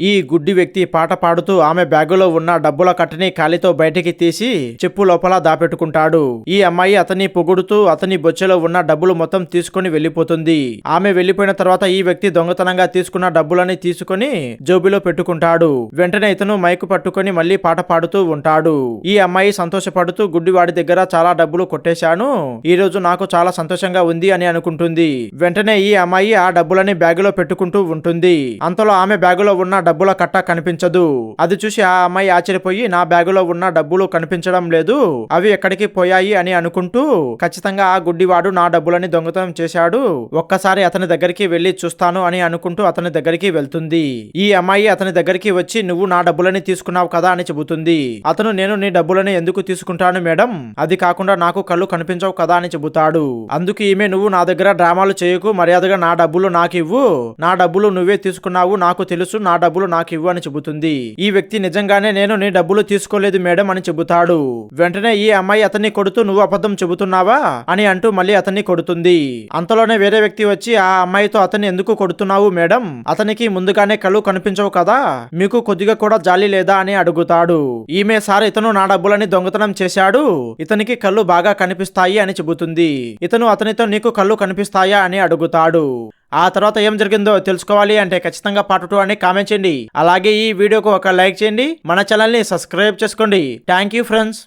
ఈ గుడ్డి వ్యక్తి పాట పాడుతూ ఆమె బ్యాగులో ఉన్న డబ్బుల కట్టని కాలితో బయటికి తీసి చెప్పు లోపల దాపెట్టుకుంటాడు. ఈ అమ్మాయి అతన్ని పొగుడుతూ అతని బొచ్చెలో ఉన్న డబ్బులు మొత్తం తీసుకుని వెళ్ళిపోతుంది ఆమె వెళ్ళిపోయిన తర్వాత ఈ వ్యక్తి దొంగతనంగా తీసుకున్న డబ్బులని తీసుకుని జోబిలో పెట్టుకుంటాడు. వెంటనే ఇతను మైకు పట్టుకొని మళ్ళీ పాట పాడుతూ ఉంటాడు. ఈ అమ్మాయి సంతోషపడుతూ గుడ్డివాడి దగ్గర చాలా డబ్బులు కొట్టేశాను. ఈ రోజు నాకు చాలా సంతోషంగా ఉంది అని అనుకుంటుంది. వెంటనే ఈ అమ్మాయి ఆ డబ్బులని బ్యాగులో పెట్టుకుంటూ ఉంటుంది. అంతలో ఆమె బ్యాగులో ఉన్న డబ్బుల కట్ట కనిపించదు. అది చూసి ఆ అమ్మాయి ఆశ్చర్యపోయి నా బ్యాగులో ఉన్న డబ్బులు కనిపించడం లేదు. అవి ఎక్కడికి పోయాయి అని అనుకుంటూ ఖచ్చితంగా ఆ గుడ్డివాడు నా డబ్బులని దొంగతనం చేశాడు. ఒక్కసారి అతని దగ్గరికి వెళ్ళి చూస్తాను అని అనుకుంటూ అతని దగ్గరికి వెళ్తుంది. ఈ అమ్మాయి అతని దగ్గరికి వచ్చి నువ్వు నా డబ్బులని తీసుకున్నావు కదా అని చెబుతుంది. అతను నేను నీ డబ్బులని ఎందుకు తీసుకుంటాను మేడం? అది కాకుండా నాకు కళ్ళు కనిపించవు కదా అని చెబుతాడు. అందుకు ఈమె నువ్వు నా దగ్గర డ్రామాలు చేయకు. మర్యాదగా నా డబ్బులు నాకు ఇవ్వు నా డబ్బులు నువ్వే తీసుకున్నావు. నాకు తెలుసు నా డబ్బు డబ్బులు నాకు ఇవ్వు అని చెబుతుంది. ఈ వ్యక్తి నిజంగానే నేను నీ డబ్బులు తీసుకోలేదు మేడం అని చెబుతాడు. వెంటనే ఈ అమ్మాయి అతన్ని కొడుతూ నువ్వు అబద్ధం చెబుతున్నావా? అని అంటూ మళ్ళీ అతన్ని కొడుతుంది. అంతలోనే వేరే వ్యక్తి వచ్చి ఆ అమ్మాయితో అతన్ని ఎందుకు కొడుతున్నావు మేడం? అతనికి ముందుగానే కళ్ళు కనిపించవు కదా? మీకు కొద్దిగా కూడా జాలి లేదా? అని అడుగుతాడు. ఈమె సార్ ఇతను నా డబ్బులని దొంగతనం చేశాడు. ఇతనికి కళ్ళు బాగా కనిపిస్తాయి అని చెబుతుంది. ఇతను అతనితో నీకు కళ్ళు కనిపిస్తాయా? అని అడుగుతాడు. ఆ తర్వాత ఏం జరిగిందో తెలుసుకోవాలి అంటే ఖచ్చితంగా పార్ట్ టూ అని కామెంట్ చేయండి. అలాగే ఈ వీడియోకు ఒక లైక్ చేయండి. మన ఛానల్ని సబ్స్క్రైబ్ చేసుకోండి. Thank you friends